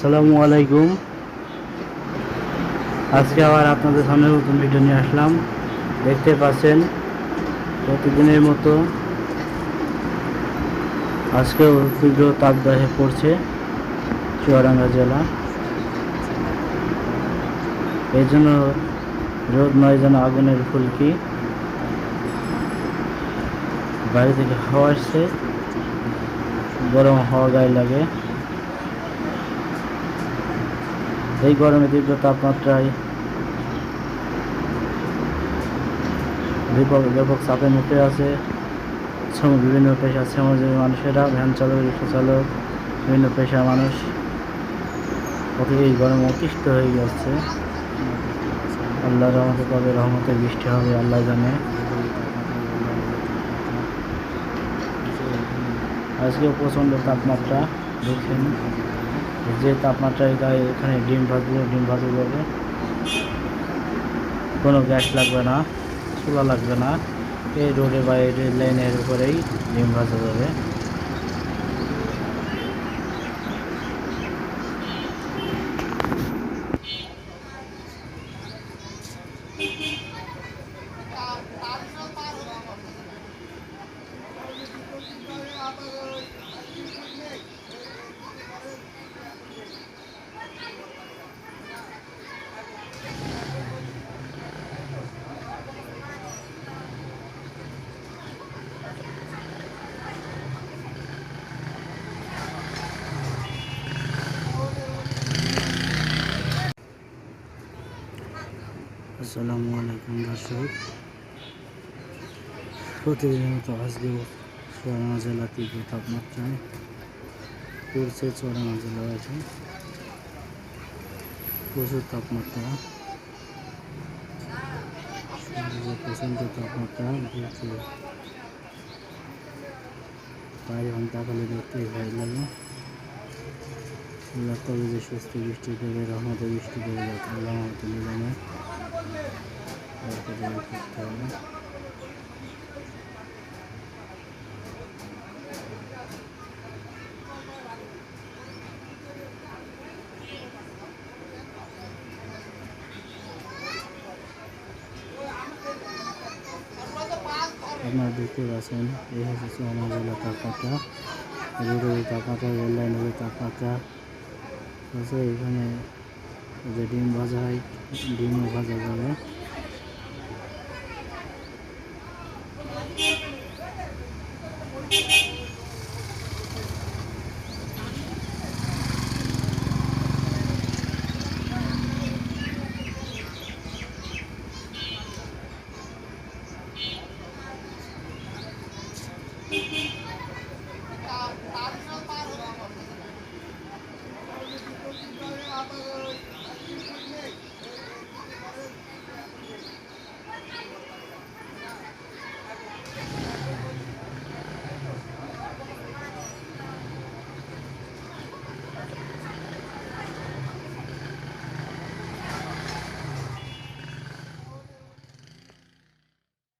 আসসালামু আলাইকুম। আজকে আবার আপনাদের সামনে নতুন ভিডিও নিয়ে আসলাম। দেখতে পাচ্ছেন, প্রতিদিনের মতো আজকে তীব্র তাপদাহে পড়ছে চুয়াডাঙ্গা জেলা। এই জন্য রোদ নয় যেন আগুনের ফুলকি। বাইরে থেকে হাওয়া আসছে, গরম হাওয়া গায়ে লাগে। এই গরমে তীব্র তাপমাত্রায় ব্যাপক ব্যাপক চাপের মুখে আছে। বিভিন্ন পেশার শ্রমজীবী মানুষেরা, ভ্যান চালক, রিক্সা চালক, বিভিন্ন পেশার মানুষ অতি এই গরমে অতিষ্ঠ হয়ে যাচ্ছে। আল্লাহ রহমতে কবে রহমতের বৃষ্টি হবে, আল্লাহ জানে। আজকে প্রচণ্ড তাপমাত্রা দেখছেন যে তাপমাত্রায় গায়ে এখানে ডিম ভাজলে ডিম ভাজা যাবে কোনো গ্যাস লাগবে না, চুলা লাগবে না। এই রোডে বা এই রেল লাইনের উপরেই ডিম ভাজা যাবে। আসসালামু আলাইকুম, দর্শক। প্রতিদিনের মতো আজকেও চুয়াডাঙ্গা জেলা তীব্র তাপমাত্রায় পড়ছে চুয়াডাঙ্গা জেলা আছে প্রচুর তাপমাত্রা। প্রচণ্ড তাপমাত্রা বাইরে এখন তাকালে দেখতেই ভয় লাগে আল্লাহ তবে যে সুস্থ বৃষ্টি দেবে রহমতে বৃষ্টি দেবে আল্লাহ নিলামে আপনারা দেখতে পাচ্ছেন, এই হচ্ছে আমার জেলা তাপমাত্রা। রোডের তাপমাত্রা রেল লাইনের তাপমাত্রা। আছে এখানে যে ডিম ভাজা হয়, ডিমও ভাজা যাবে।